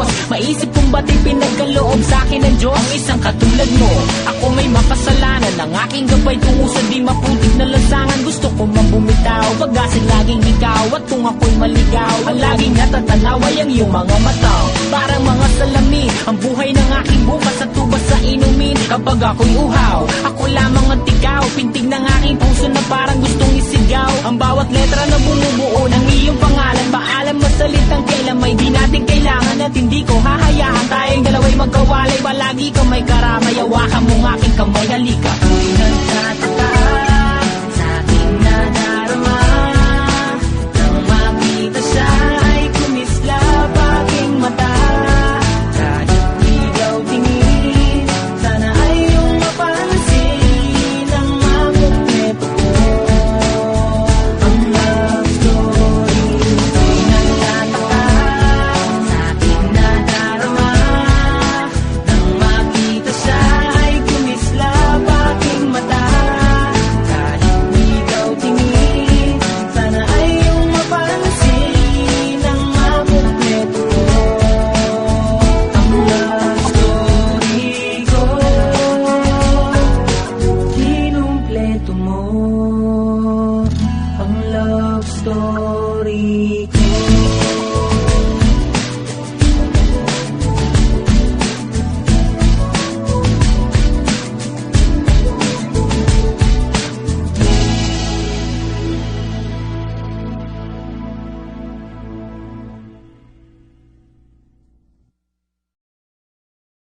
pagtatapos Maisip kong ba't pinagkaloob sa akin ng Diyos? Ang isang katulad mo Ako may makasalanan Ang aking gabay tungo sa di maputik na lansangan Gusto ko man bumitaw Pag-asin laging ikaw. At kung ako'y maligaw Ang laging natatanaw ay ang iyong mga mata. Parang mga salamin Ang buhay ng aking bukas At tubas sa inumin. Kapag ako'y uhaw Ako lamang ang tigaw. Pintig ng aking puso na parang gustong sigaw Ang bawat letra na bumubuo ng iyong pangalan. Paalam na salitang kailan may di natin kailangan At hindi ko hahayaan. Tayong dalaway magkawalay Palagi ka may karamay. Hawakan mong aking kamay, halika. Rico.